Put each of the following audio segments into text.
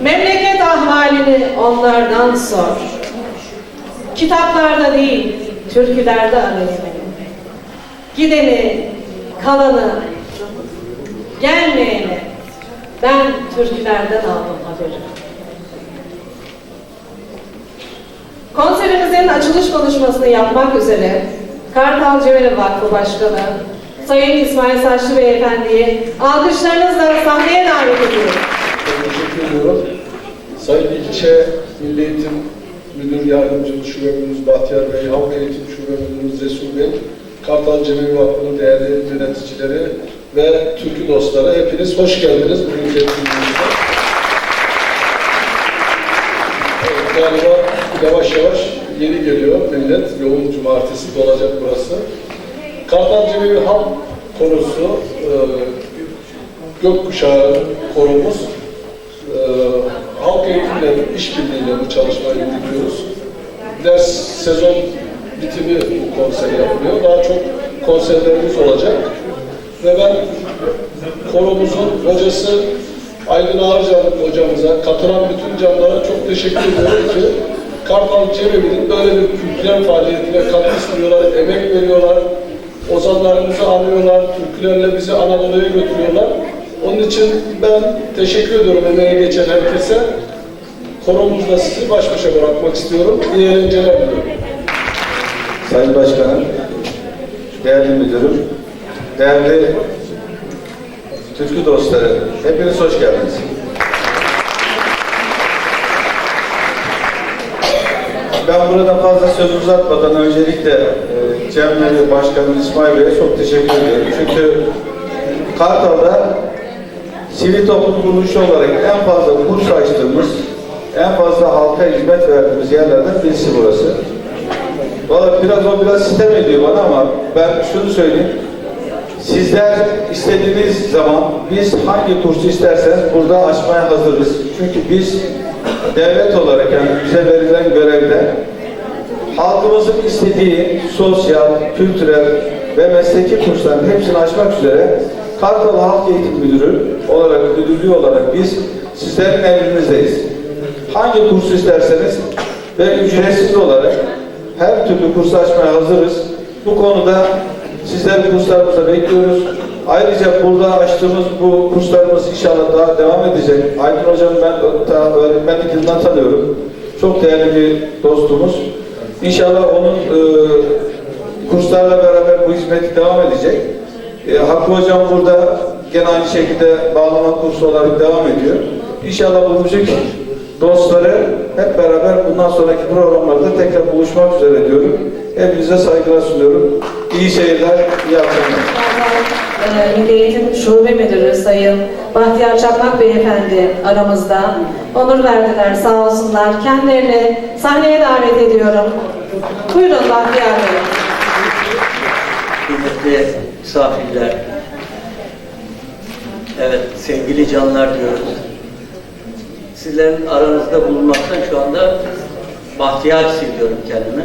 Memleket ahvalini onlardan sor. Kitaplarda değil, türkülerde arayın. Gideni, kalanı, gelmeyeni ben türkülerden aldım haberi. Konserimizin açılış konuşmasını yapmak üzere Kartal Ceveli Vakfı Başkanı Sayın İsmail Saçlı Beyefendi'yi alkışlarınızla sahneye davet ediyorum. Teşekkür ediyorum. Sayın İlçe Milli Eğitim Müdür Yardımcımız Şube Müdürümüz Bahtiyar Bey, Halk Eğitim Şube Müdürümüz Resul Bey, Kartal Cemevi Vakfı'nın değerli yöneticileri ve Türkü dostları hepiniz hoş geldiniz bugünkü etkinliğimize. Evet, galiba yavaş yavaş yeni geliyor millet. Yoğun cumartesi dolacak burası. Kartal Cemevi Halk konusu e, gökkuşağı konumuz e, halk eğitimle, işbirliğiyle bu çalışmayı yürütüyoruz. Ders sezon bitimi bu konser yapılıyor. Daha çok konserlerimiz olacak. Ve ben konumuzun hocası Aydın Ağırcan hocamıza, katılan bütün canlara çok teşekkür ediyorum ki Kartal Cemevi'nin böyle bir kültürel faaliyetine katkı sunuyorlar, emek veriyorlar, ozanlarımızı anıyorlar, türkülerle bizi Anadolu'ya götürüyorlar. Onun için ben teşekkür ediyorum emeğe geçen herkese. Konumuzda sizi baş başa bırakmak istiyorum. İyi eğlenceler diliyorum. Sayın Başkanım, değerli müdürüm, değerli Türkü dostları, hepiniz hoş geldiniz. Ben burada fazla söz uzatmadan öncelikle e, Cemre Başkanım İsmail Bey'e çok teşekkür ediyorum. Çünkü Kartal'da sivil toplum kuruluşu olarak en fazla kurs açtığımız, en fazla halka hizmet verdiğimiz yerlerden birisi burası. Valla biraz o biraz sitem ediyor bana ama ben şunu söyleyeyim. Sizler istediğiniz zaman biz hangi kursu isterseniz burada açmaya hazırız. Çünkü biz devlet olarak yani bize verilen görevde halkımızın istediği sosyal, kültürel ve mesleki kursların hepsini açmak üzere Kartal Halk Eğitim Müdürü olarak, müdürlüğü olarak biz sizlerin emrinizdeyiz. Hangi kursu isterseniz ve ücretsiz olarak her türlü kursu açmaya hazırız. Bu konuda sizleri kurslarımıza bekliyoruz. Ayrıca burada açtığımız bu kurslarımız inşallah daha devam edecek. Aydın Hocam ben ta öğretmenlik yılından tanıyorum. Çok değerli bir dostumuz. İnşallah onun e, kurslarla beraber bu hizmeti devam edecek. E, Hakkı Hocam burada gene aynı şekilde bağlama kursu olarak devam ediyor. İnşallah bu müzik dostları hep beraber bundan sonraki programlarda tekrar buluşmak üzere diyorum. Hepinize saygılar sunuyorum. İyi seyirler, iyi akşamlar. E, Milli Eğitim Şube Müdürü Sayın Bahtiyar Çakmak Beyefendi aramızda. Onur verdiler sağ olsunlar. Kendilerini sahneye davet ediyorum. Buyurun Bahtiyar Bey. kıymetli misafirler, evet sevgili canlar diyoruz. Sizlerin aranızda bulunmaktan şu anda bahtiyar hissediyorum kendimi.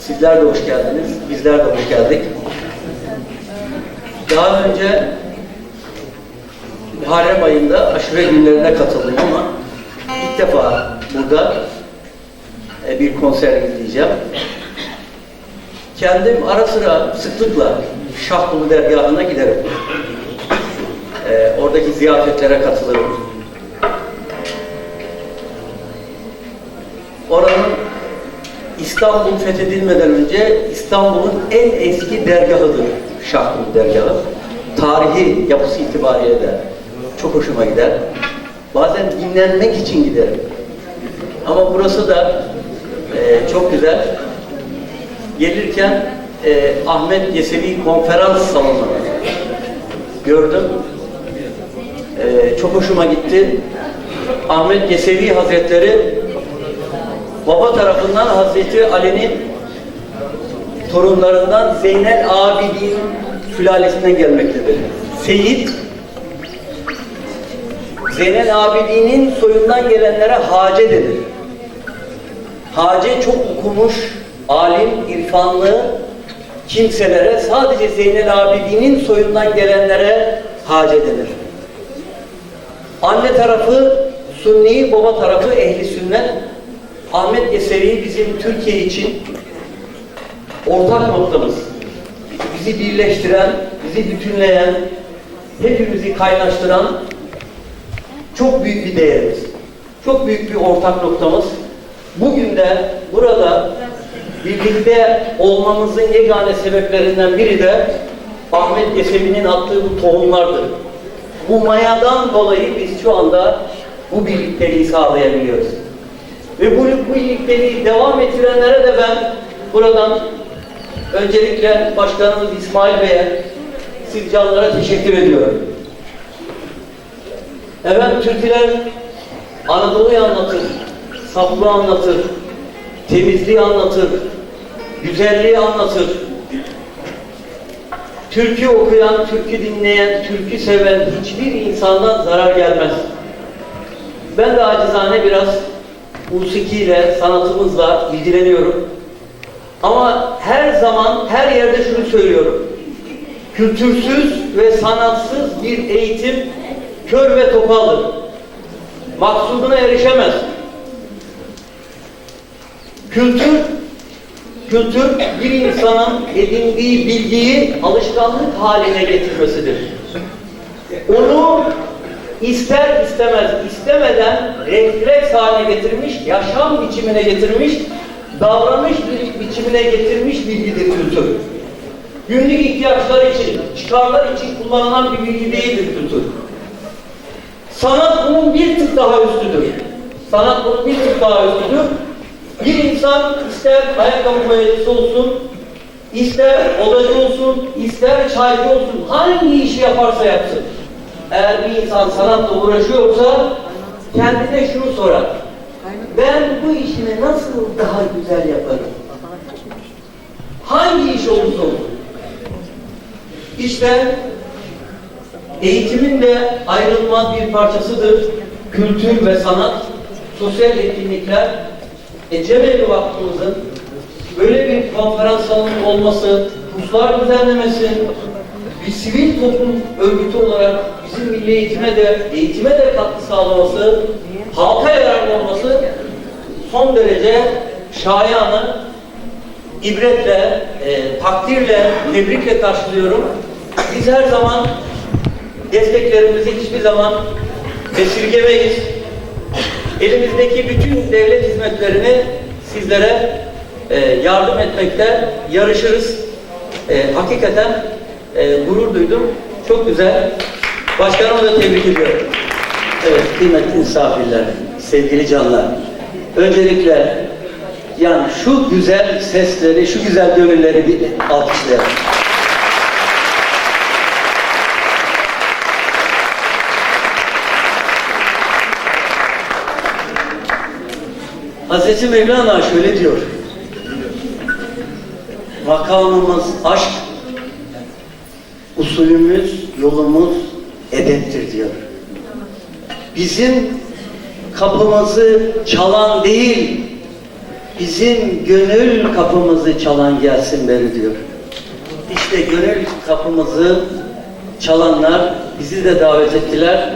Sizler de hoş geldiniz, bizler de hoş geldik. Daha önce Muharrem ayında aşure günlerine katıldım ama ilk defa burada e, bir konser izleyeceğim. Kendim ara sıra sıklıkla Şahbulu dergahına giderim. Ee, oradaki ziyafetlere katılırım. Oranın İstanbul fethedilmeden önce İstanbul'un en eski dergahıdır Şahbulu dergahı. Tarihi yapısı itibariyle de çok hoşuma gider. Bazen dinlenmek için giderim. Ama burası da e, çok güzel gelirken e, Ahmet Yesevi konferans salonu gördüm. E, çok hoşuma gitti. Ahmet Yesevi Hazretleri baba tarafından Hazreti Ali'nin torunlarından Zeynel Abidin sülalesinden gelmektedir. Seyit Zeynel Abidin'in soyundan gelenlere Hace denir. Hace çok okumuş, alim, irfanlı kimselere sadece Zeynel Abidin'in soyundan gelenlere hace denir. Anne tarafı Sünni, baba tarafı ehli sünnet. Ahmet Yesevi bizim Türkiye için ortak noktamız. Bizi birleştiren, bizi bütünleyen, hepimizi kaynaştıran çok büyük bir değerimiz. Çok büyük bir ortak noktamız. Bugün de burada birlikte olmamızın yegane sebeplerinden biri de Ahmet Yesevi'nin attığı bu tohumlardır. Bu mayadan dolayı biz şu anda bu birlikteliği sağlayabiliyoruz. Ve bu, bu birlikteliği devam ettirenlere de ben buradan öncelikle Başkanımız İsmail Bey'e, siz canlara teşekkür ediyorum. Efendim Türküler Anadolu'yu anlatır, saflığı anlatır, temizliği anlatır, güzelliği anlatır. Türkü okuyan, türkü dinleyen, türkü seven hiçbir insandan zarar gelmez. Ben de acizane biraz musikiyle, sanatımızla ilgileniyorum. Ama her zaman, her yerde şunu söylüyorum. Kültürsüz ve sanatsız bir eğitim kör ve topaldır. Maksuduna erişemez. Kültür, kültür bir insanın edindiği bilgiyi alışkanlık haline getirmesidir. Onu ister istemez, istemeden refleks haline getirmiş, yaşam biçimine getirmiş, davranış bi- biçimine getirmiş bilgidir kültür. Günlük ihtiyaçlar için, çıkarlar için kullanılan bir bilgi değildir kültür. Sanat bunun bir tık daha üstüdür. Sanat bunun bir tık daha üstüdür. Bir insan ister ayakkabı boyacısı olsun, ister odacı olsun, ister çaycı olsun, hangi işi yaparsa yapsın. Eğer bir insan sanatla uğraşıyorsa kendine şunu sorar. Ben bu işimi nasıl daha güzel yaparım? Hangi iş olursa olsun. İşte eğitimin de ayrılmaz bir parçasıdır. Kültür ve sanat, sosyal etkinlikler, e, Cemeli Vakfımızın böyle bir konferans salonu olması, kurslar düzenlemesi, bir sivil toplum örgütü olarak bizim milli eğitime de, eğitime de katkı sağlaması, halka yararlı olması son derece şayanı, ibretle, e, takdirle, tebrikle karşılıyorum. Biz her zaman desteklerimizi hiçbir zaman esirgemeyiz. Elimizdeki bütün devlet hizmetlerini sizlere e, yardım etmekte yarışırız. E, hakikaten e, gurur duydum. Çok güzel. Başkanımı da tebrik ediyorum. Evet, kıymetli misafirler, sevgili canlar. Öncelikle yani şu güzel sesleri, şu güzel gönülleri bir alkışlayalım. Hazreti Mevlana şöyle diyor. Makamımız aşk, usulümüz, yolumuz edeptir diyor. Bizim kapımızı çalan değil, bizim gönül kapımızı çalan gelsin beri diyor. İşte gönül kapımızı çalanlar bizi de davet ettiler.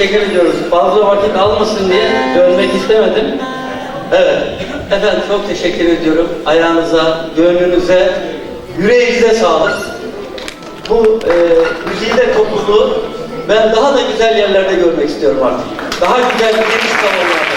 Teşekkür ediyoruz. Fazla vakit almasın diye dönmek istemedim. Evet. Efendim çok teşekkür ediyorum. Ayağınıza, gönlünüze, yüreğinize sağlık. Bu e, güzide topluluğu ben daha da güzel yerlerde görmek istiyorum artık. Daha güzel bir salonlarda.